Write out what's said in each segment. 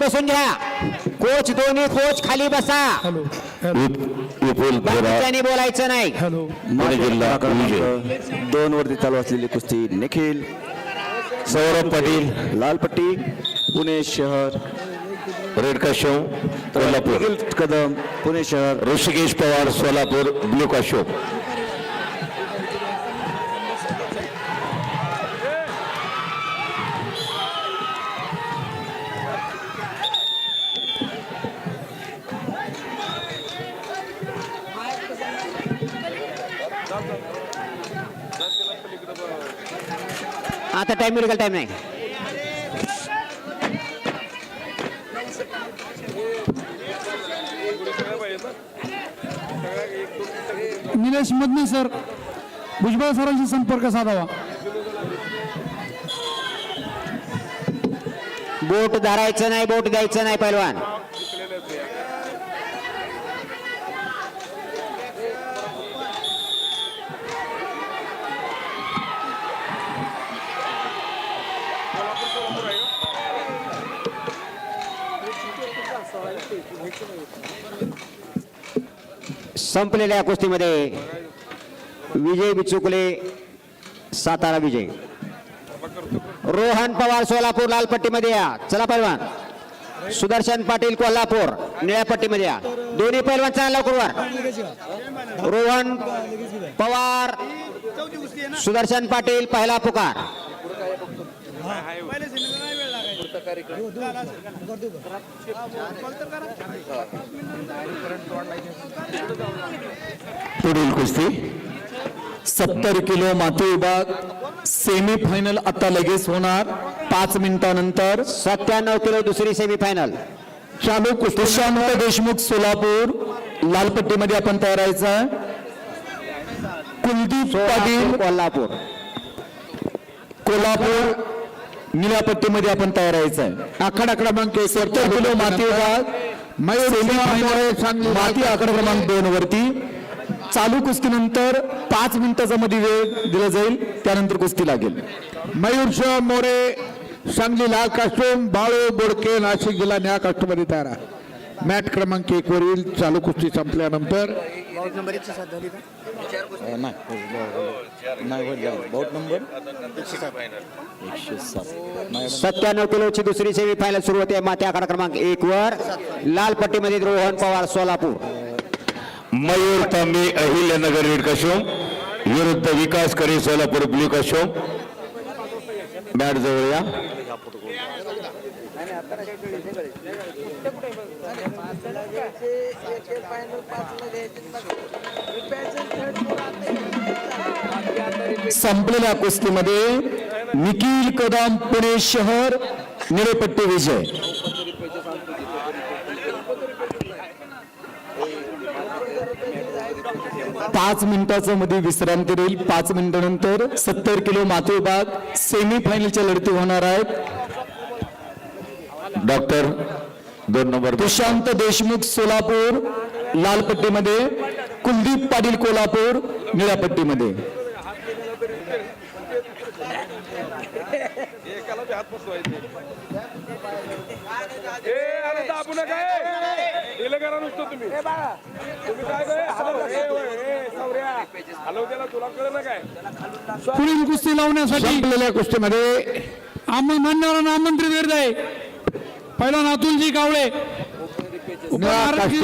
बसून घ्या कोच दोन्ही कोच खाली बसा. हॅलो विपुल बाकीच्यांनी बोलायचं नाही. हॅलो. पुणे जिल्हा विजय दोन वरती चालू असलेली कुस्ती निखिल सौरभ पाटील. लालपट्टी पुणे शहर. रेड काशो कोल्हापूर. निखिल कदम पुणे शहर. ऋषिकेश पवार सोलापूर ब्ल्यू काशो आता टाइम मेडिकल टाइम नाही. निलेश मदने सर भुजबळ सरांशी संपर्क साधावा. बोट धरायचं नाही बोट द्यायचं नाही पैलवान. संपलेल्या कुस्तीमध्ये विजय बिचुकले सातारा विजय. रोहन पवार सोलापूर लाल पट्टीमध्ये या. चला पैलवान सुदर्शन पाटील कोल्हापूर निळ्या पट्टीमध्ये या. दोन्ही पैलवान चला लवकर वर. रोहन पवार सुदर्शन पाटील पहिला पुकार. पुढील कुस्ती. सत्तर किलो माती विभाग. सेमी फायनल आता लगेच होणार. पाच मिनिटानंतर. सत्त्याण्णव किलो दुसरी सेमीफायनल चालू प्रशांत देशमुख सोलापूर. लालपट्टीमध्ये आपण तयार आहे. कुलदीप पाटील. कोल्हापूर. कोल्हापूर. निळ्या पट्टीमध्ये आपण तयार आहे. आखाडा क्रमांक सत्तर किलो माती माती आकडा क्रमांक दोन वरती. चालू कुस्तीनंतर पाच मिनिटाचा मध्ये वेळ दिला जाईल त्यानंतर कुस्ती लागेल. मयूर मोरे सांगली लाल कास्टूम बाळू बोडके नाशिक जिल्हा न्या कास्टूममध्ये तयार आहे. मॅट क्रमांक एक वरील चालू कुस्ती संपल्यानंतर सत्त्याण्णव किलोची दुसरी सेमीफायनल सुरू होते. माती आकडा क्रमांक एक वर. लाल पट्टीमध्ये रोहन पवार सोलापूर. मयूर तांबे अहिल्यानगर रेड काशो विरुद्ध विकास करे सोलापूर ब्ल्यू काशो बॅट जवळ या. संपलेल्या कुस्तीमध्ये निखिल कदम पुणे शहर निळेपट्टी विजय. पाच मिनिटाचं मध्ये विश्रांती राहील. पाच मिनिटानंतर सत्तर किलो माती विभाग सेमी फायनलच्या लढती होणार आहेत. डॉक्टर दोन नंबर प्रशांत देशमुख सोलापूर लाल पट्टीमध्ये कुलदीप पाटील कोल्हापूर निळ्या पट्टीमध्ये. ए अरे दाबू नका ए. दिलं करा नुसतं तुम्ही. तुम्ही काय काय हलव. ए ओय, ए सावऱ्या. हलव त्याला तुला कळलं ना काय? पुढील कुस्ती लावण्यासाठी? संपलेल्या कुस्तीमध्ये. मान्यवरांना आमंत्रित करत आहे. पहिला अतुलजी कावळे.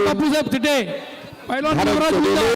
बापूसाहेब थिटे. पहिला